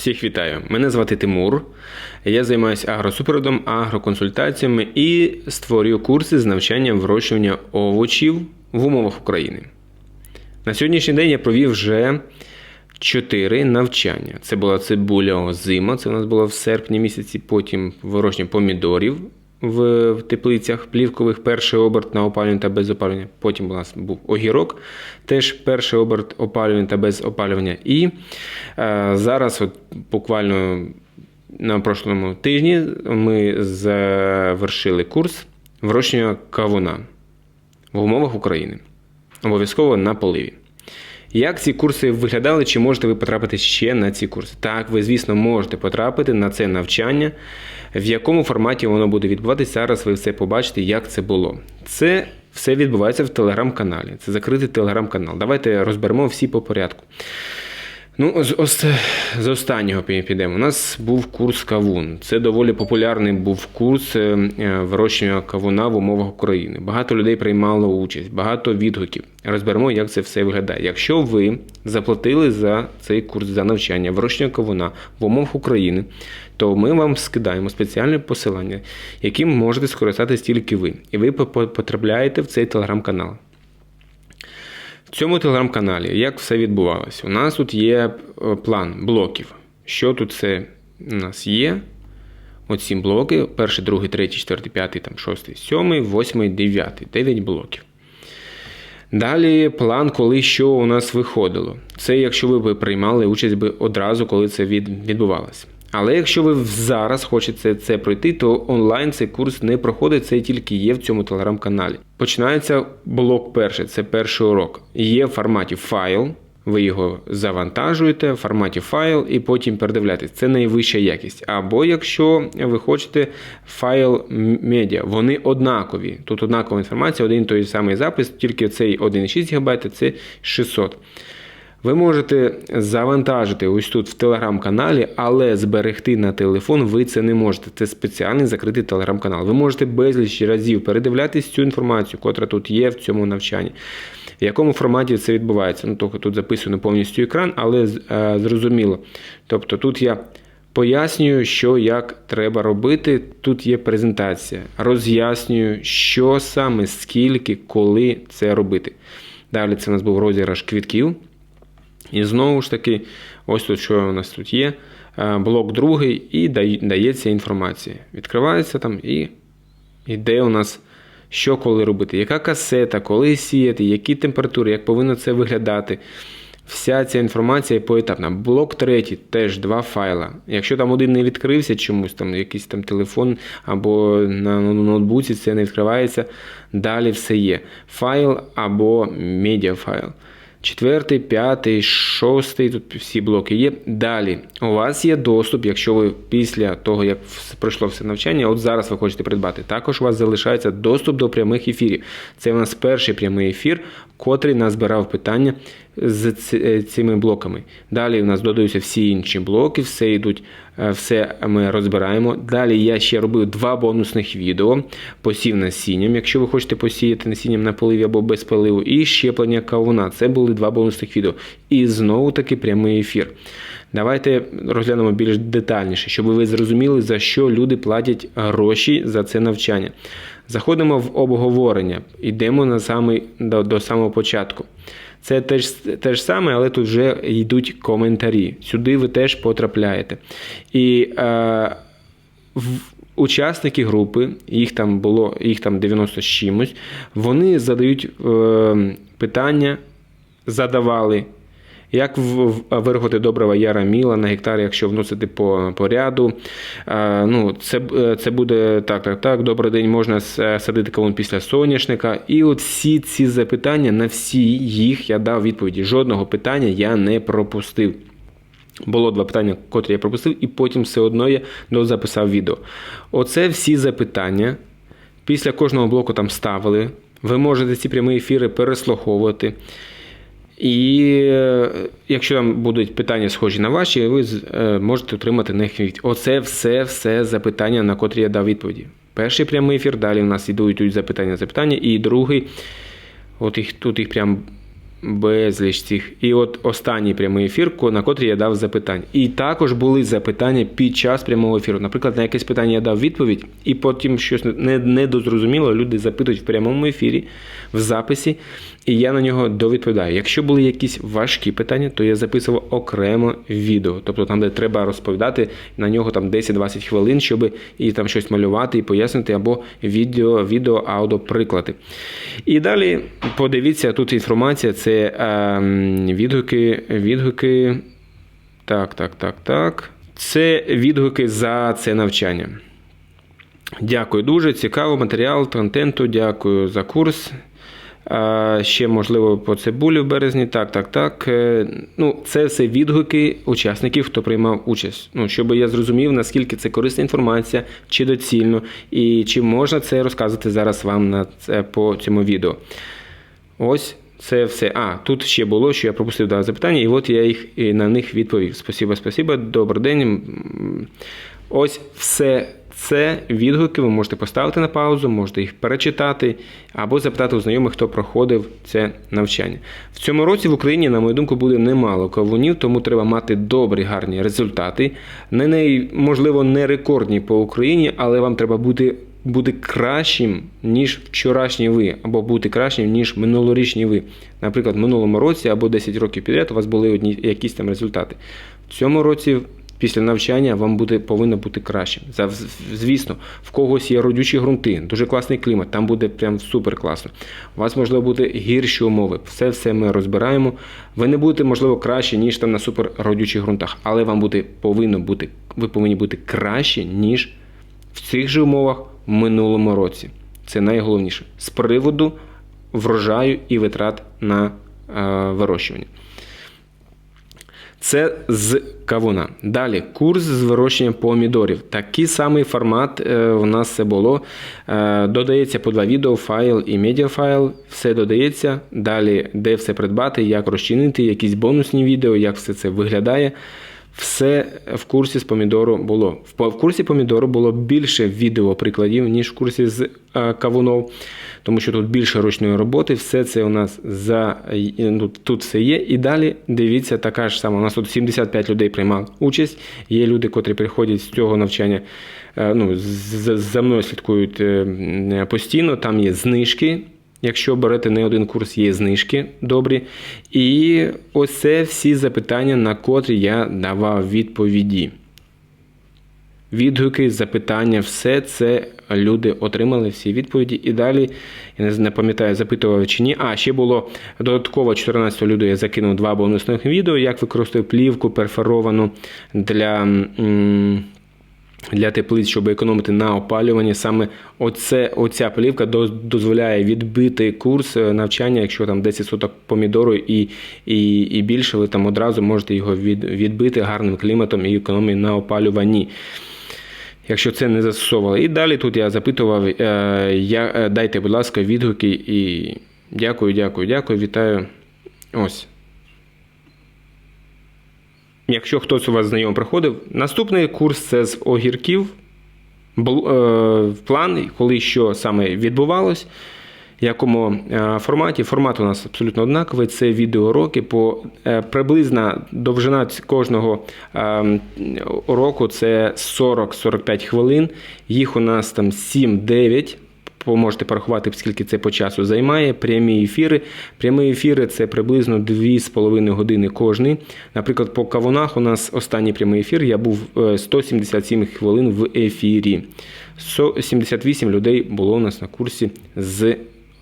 Всіх вітаю! Мене звати Тимур. Я займаюся агросупередом, агроконсультаціями і створюю курси з навчання вирощування овочів в умовах України. На сьогоднішній день я провів вже 4 навчання. Це була цибуля озима, це у нас було в серпні місяці, потім вирощення помідорів в теплицях плівкових, перший оберт на опалювання та без опалювання. Потім у нас був огірок, теж перший оберт опалювання та без опалювання. І е, зараз, от буквально на прошлому тижні, ми завершили курс вирощення кавуна в умовах України. Обов'язково на поливі. Як ці курси виглядали, чи можете ви потрапити ще на ці курси? Так, ви, звісно, можете потрапити на це навчання. В якому форматі воно буде відбуватися, зараз ви все побачите, як це було. Це все відбувається в телеграм-каналі. Це закритий телеграм-канал. Давайте розберемо всі по порядку. Ну, з, ос, з останнього підемо. У нас був курс кавун. Це доволі популярний був курс е, е, вирощення кавуна в умовах України. Багато людей приймало участь, багато відгуків. Розберемо, як це все виглядає. Якщо ви заплатили за цей курс за навчання вирощення кавуна в умовах України, то ми вам скидаємо спеціальне посилання, яким можете скористатися тільки ви. І ви потрапляєте в цей телеграм-канал. В цьому телеграм-каналі як все відбувалося? У нас тут є е, план блоків. Що тут це у нас є? Оці блоки: перший, другий, третій, четвертий, п'ятий, там, шостий, сьомий, восьмий, дев'ятий. Дев'ять блоків. Далі план, коли що у нас виходило. Це якщо ви приймали участь би одразу, коли це відбувалося. Але якщо ви зараз хочете це пройти, то онлайн цей курс не проходить, це тільки є в цьому телеграм-каналі. Починається блок перший, це перший урок. Є в форматі файл. Ви його завантажуєте в форматі файл і потім передивляєтесь. Це найвища якість. Або якщо ви хочете файл медіа, вони однакові. Тут однакова інформація, один той самий запис, тільки цей 1,6 ГБ, це 600 ви можете завантажити ось тут в телеграм-каналі, але зберегти на телефон ви це не можете. Це спеціальний закритий телеграм-канал. Ви можете безліч разів передивлятись цю інформацію, котра тут є в цьому навчанні. В якому форматі це відбувається? Ну, тобто тут записано повністю екран, але е, зрозуміло. Тобто тут я пояснюю, що як треба робити. Тут є презентація. Роз'яснюю, що саме, скільки, коли це робити. Далі це у нас був розіграш квітків. І знову ж таки, ось тут що у нас тут є. Е, блок другий, і дається інформація. Відкривається там і йде у нас, що коли робити, яка касета, коли сіяти, які температури, як повинно це виглядати. Вся ця інформація поетапна. Блок третій, теж два файла. Якщо там один не відкрився чомусь, там якийсь там телефон або на ноутбуці це не відкривається, далі все є. Файл або медіафайл. Четвертий, п'ятий, шостий, тут всі блоки є. Далі у вас є доступ, якщо ви після того, як пройшло все навчання, от зараз ви хочете придбати. Також у вас залишається доступ до прямих ефірів. Це у нас перший прямий ефір, котрий назбирав питання з е, цими блоками. Далі у нас додаються всі інші блоки, все йдуть, е, все ми розбираємо. Далі я ще робив два бонусних відео: посів насінням, якщо ви хочете посіяти насінням на поливі або без поливу, і щеплення кавуна. Це були два бонусних відео. І знову таки прямий ефір. Давайте розглянемо більш детальніше, щоб ви зрозуміли, за що люди платять гроші за це навчання. Заходимо в обговорення, йдемо на самий, до, до самого початку. Це теж те ж саме, але тут вже йдуть коментарі. Сюди ви теж потрапляєте. І е, в, учасники групи, їх там було їх там 90 з чимось, вони задають е, питання, задавали. Як вирахувати добрива яра міла на гектар, якщо вносити по по ряду? Ну, Це це буде так, так, так. Добрий день, можна садити кавун після соняшника. І от всі ці запитання, на всі їх я дав відповіді. Жодного питання я не пропустив. Було два питання, котрі я пропустив, і потім все одно я дозаписав відео. Оце всі запитання. Після кожного блоку там ставили. Ви можете ці прямі ефіри переслуховувати. І е, якщо там будуть питання схожі на ваші, ви е, можете отримати них відповідь. Оце все-все запитання, на котрі я дав відповіді. Перший прямий ефір, далі у нас йдуть запитання запитання, і другий, от їх тут їх прям безліч цих. І от останній прямий ефір, на котрий я дав запитання. І також були запитання під час прямого ефіру. Наприклад, на якесь питання я дав відповідь, і потім щось недозрозуміло, люди запитують в прямому ефірі, в записі, і я на нього довідповідаю. Якщо були якісь важкі питання, то я записував окремо відео. Тобто там, де треба розповідати на нього там 10-20 хвилин, щоб і там щось малювати і пояснити, або відео, відео, аудіо приклади. І далі подивіться, тут інформація, це ем, відгуки, відгуки. Так, так, так, так. Це відгуки за це навчання. Дякую дуже. Цікаво матеріал контенту. Дякую за курс. Ще, можливо, по цибулі в березні. Так, так, так. Е, Ну, це все відгуки учасників, хто приймав участь. Ну, щоб я зрозумів, наскільки це корисна інформація, чи доцільно, і чи можна це розказувати зараз вам на це, по цьому відео. Ось це все. А, тут ще було, що я пропустив два запитання, і от я їх і на них відповів. Спасибо, спасибо, добрий день. Ось все це відгуки ви можете поставити на паузу, можете їх перечитати або запитати у знайомих, хто проходив це навчання. В цьому році в Україні, на мою думку, буде немало кавунів, тому треба мати добрі, гарні результати. Не най, можливо, не рекордні по Україні, але вам треба бути бути кращим, ніж вчорашній ви, або бути кращим, ніж минулорічні ви. Наприклад, в минулому році або 10 років підряд у вас були одні якісь там результати. В цьому році. Після навчання вам буде повинно бути кращим. За- Звісно, в когось є родючі ґрунти, дуже класний клімат, там буде прям супер класно. У вас можливо бути гірші умови. Все все ми розбираємо. Ви не будете, можливо, краще, ніж там на супер родючих ґрунтах, але вам буде повинно бути, ви повинні бути краще, ніж в цих же умовах в минулому році. Це найголовніше з приводу врожаю і витрат на е, вирощування. Це з кавуна. Далі курс з вирощення помідорів. Такий самий формат е, у нас це було. Е, додається по два відео, файл і медіафайл. Все додається. Далі, де все придбати, як розчинити, якісь бонусні відео, як все це виглядає. Все в курсі з помідору було. В курсі помідору було більше відеоприкладів, ніж в курсі з е, кавунов, тому що тут більше ручної роботи. Все це у нас за ну, тут все є. І далі дивіться, така ж сама. У нас тут 75 людей приймали участь. Є люди, котрі приходять з цього навчання. е, Ну, за мною слідкують е, постійно. Там є знижки. Якщо берете не один курс, є знижки добрі. І ось це всі запитання, на котрі я давав відповіді. Відгуки, запитання, все це люди отримали всі відповіді. І далі, я не пам'ятаю, запитував чи ні. А, ще було додатково 14 людей я закинув два бонусних відео, як використовую плівку перфоровану для. Для теплиць, щоб економити на опалюванні. Саме оце, оця плівка дозволяє відбити курс е, навчання, якщо там 10 соток помідору і, і, і більше, ви там одразу можете його від, відбити гарним кліматом і економією на опалюванні. Якщо це не застосовували. І далі тут я запитував, е, я, е, дайте, будь ласка, відгуки і дякую, дякую, дякую, вітаю. Ось. Якщо хтось у вас знайомий приходив, наступний курс це з огірків. Е, План, коли що саме відбувалось, в якому е, форматі. Формат у нас абсолютно однаковий. Це відеоуроки. По е, приблизна довжина кожного уроку це 40-45 хвилин. Їх у нас там 7-9. Можете порахувати, скільки це по часу займає. Прямі ефіри. Прямі ефіри це приблизно 2,5 години кожний. Наприклад, по кавунах у нас останній прямий ефір. Я був е, 177 хвилин в ефірі. 78 людей було у нас на курсі з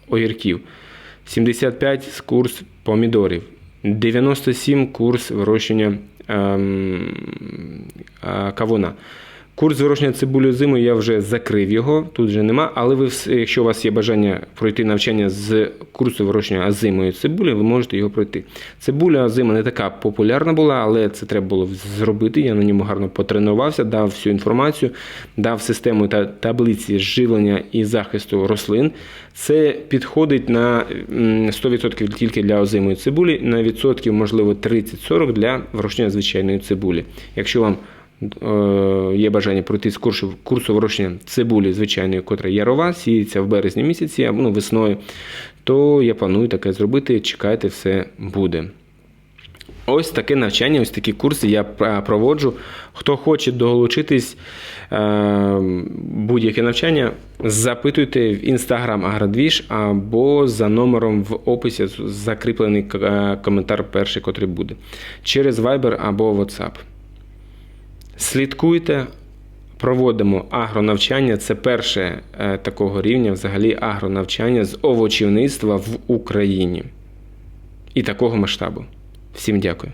огірків. 75 з курс помідорів. 97 курс вирощення ем, е, кавуна. Курс вирощення цибулі зимою я вже закрив його, тут вже нема. Але ви, якщо у вас є бажання пройти навчання з курсу вирощення азимої цибулі, ви можете його пройти. Цибуля азима не така популярна була, але це треба було зробити. Я на ньому гарно потренувався, дав всю інформацію, дав систему та таблиці живлення і захисту рослин. Це підходить на 100% тільки для озимої цибулі, на відсотків, можливо, 30-40 для вирощення звичайної цибулі. Якщо вам є бажання пройти з курсу, курсу вирощення цибулі звичайної, котра ярова, сіється в березні місяці або ну, весною, то я планую таке зробити. Чекайте, все буде. Ось таке навчання, ось такі курси я проводжу. Хто хоче долучитись е, будь-яке навчання, запитуйте в інстаграм Агродвіж або за номером в описі закріплений е, коментар перший, котрий буде. Через Viber або WhatsApp. Слідкуйте, проводимо агронавчання. Це перше е, такого рівня взагалі агронавчання з овочівництва в Україні. І такого масштабу. Всім дякую.